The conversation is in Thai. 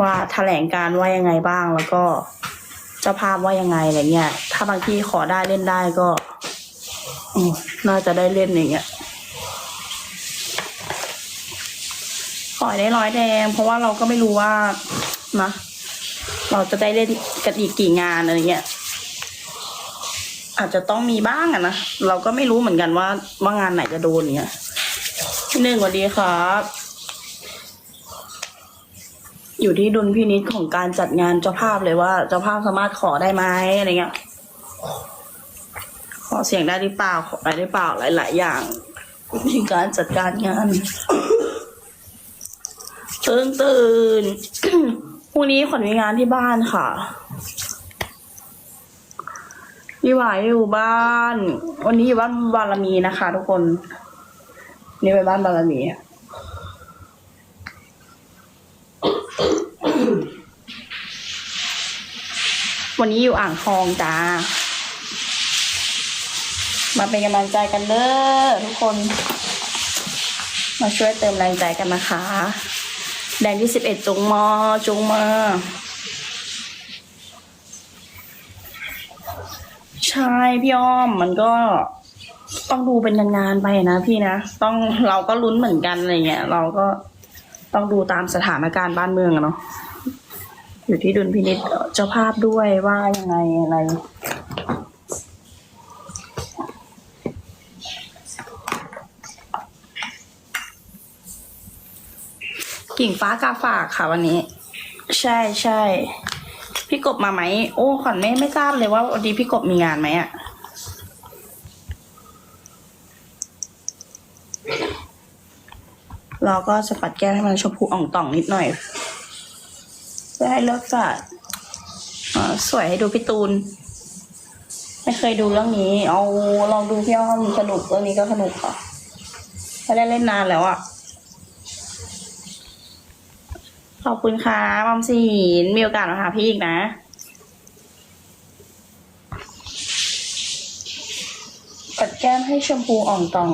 ว่าแถลงการว่ายังไงบ้าง แล้วก็เจ้าภาพว่ายังไงอะไรเงี้ย ถ้าบางที่ขอได้เล่นได้ก็อน่าจะได้เล่นอย่างเงี้ยขอได้ร้อยแดง เพราะว่าเราก็ไม่รู้ว่านะเราจะได้เล่นกันอีกกี่งานอะไรเงี้ยอาจจะต้องมีบ้างอะนะเราก็ไม่รู้เหมือนกันว่าว่างานไหนจะโดนเงี้ยพี่หนึ่งสวัสดีครับ อยู่ที่ดุลพินิจของการจัดงานเจ้าภาพเลยว่า เจ้าภาพสามารถขอได้ไหมอะไรเงี้ย ขอเสียงได้หรือเปล่าขอได้หรือเปล่าหลาย ๆ อย่างในการจัดการงานตื่นตื่นพรุ่งนี้ขวัญมีงานที่บ้านค่ะพี่หวายอยู่บ้าน วันนี้อยู่บ้านบารมีนะคะ ทุกคน นี่ไปบ้านบารมี วันนี้อยู่อ่างทองจ้า มาเป็นกำลังใจกันเด้อทุกคน มาช่วยเติมแรงใจกันนะคะ แดงที่สิบเอ็ดจงมาจงมาใช่พี่อ้อมมันก็ต้องดูเป็นงานๆไปนะพี่นะ ต้องเราก็ลุ้นเหมือนกันอะไรเงี้ย เราก็ต้องดูตามสถานการณ์บ้านเมืองอะเนาะ อยู่ที่ดุลพินิจเจ้าภาพด้วยว่ายังไงอะไรกิ่งฟ้ากาฝากค่ะวันนี้ ใช่ใช่พี่กบมาไหม โอ้ขวัญไม่ไม่ทราบเลยว่าวันนี้พี่กบมีงานไหมอะเราก็จะปัดแก้มให้มันชมพูอ่องต่องนิดหน่อยเพื่อให้เลิกสัดอ่าสวยให้ดูพี่ตูน ไม่เคยดูเรื่องนี้ เอาลองดูพี่อ้อมสนุกเรื่องนี้ก็สนุกค่ะไม่ได้เล่นนานแล้วอะขอบคุณค่ะมัมสีนมีโอกาสมาหาพี่อีกนะปัดแก้มให้ชมพูอ่องตอง